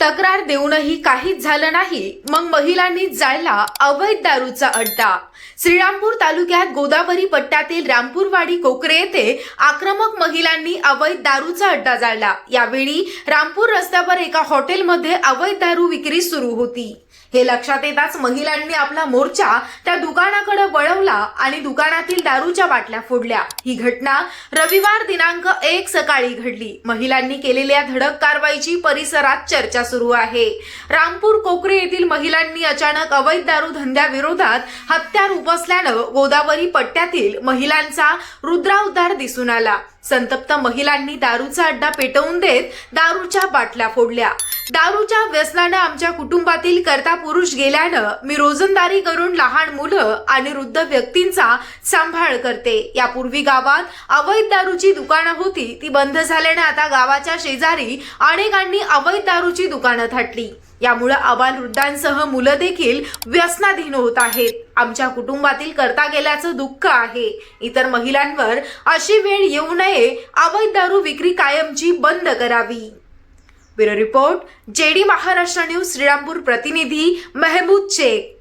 तक्रार देऊनही काहीच झालं नाही. मग महिलांनी जाळला अवैध दारूचा अड्डा. श्रीरामपूर तालुक्यात गोदावरी पट्ट्यातील रामपूरवाडी कोकरे येथे आक्रमक महिलांनी अवैध दारूचा अड्डा जाळला. यावेळी रामपूर रस्त्यावर एका हॉटेलमध्ये अवैध दारू विक्री सुरू होती. हे लक्षात येताच महिलांनी आपला मोर्चा त्या दुकानाकडे वळवला आणि दुकानातील दारूच्या बाटल्या फोडल्या. ही घटना रविवार दिनांक एक सकाळी घडली. महिलांनी केलेल्या धडक कारवाईची परिसरात चर्चा सुरू आहे. रामपूर कोकरे येथील महिलांनी अचानक अवैध दारू धंद्याविरोधात हत्यार उपसल्यानं गोदावरी पट्ट्यातील महिलांचा रुद्रावतार दिसून आला. संतप्त महिलांनी दारूचा अड्डा पेटवून देत दारूच्या बाटल्या फोडल्या. दारूच्या व्यसनानं आमच्या कुटुंबातील करता पुरुष गेल्यानं मी रोजंदारी करून लहान मुलं आणि वृद्ध व्यक्तींचा सांभाळ करते. यापूर्वी गावात अवैध दारूची दुकानं होती ती बंद झाल्याने आता गावाच्या शेजारी अनेकांनी अवैध दारूची दुकानं थाटली. यामुळे अबालवृद्धांसह मुलं देखील व्यसनाधीन होत आहेत. आमच्या कुटुंबातील करता गेल्याचं दुःख आहे. इतर महिलांवर अशी वेळ येऊ नये अवैध दारू विक्री कायमची बंद करावी. Bureau report JD Maharashtra news Shrirampur प्रतिनिधी मेहबूब शेख.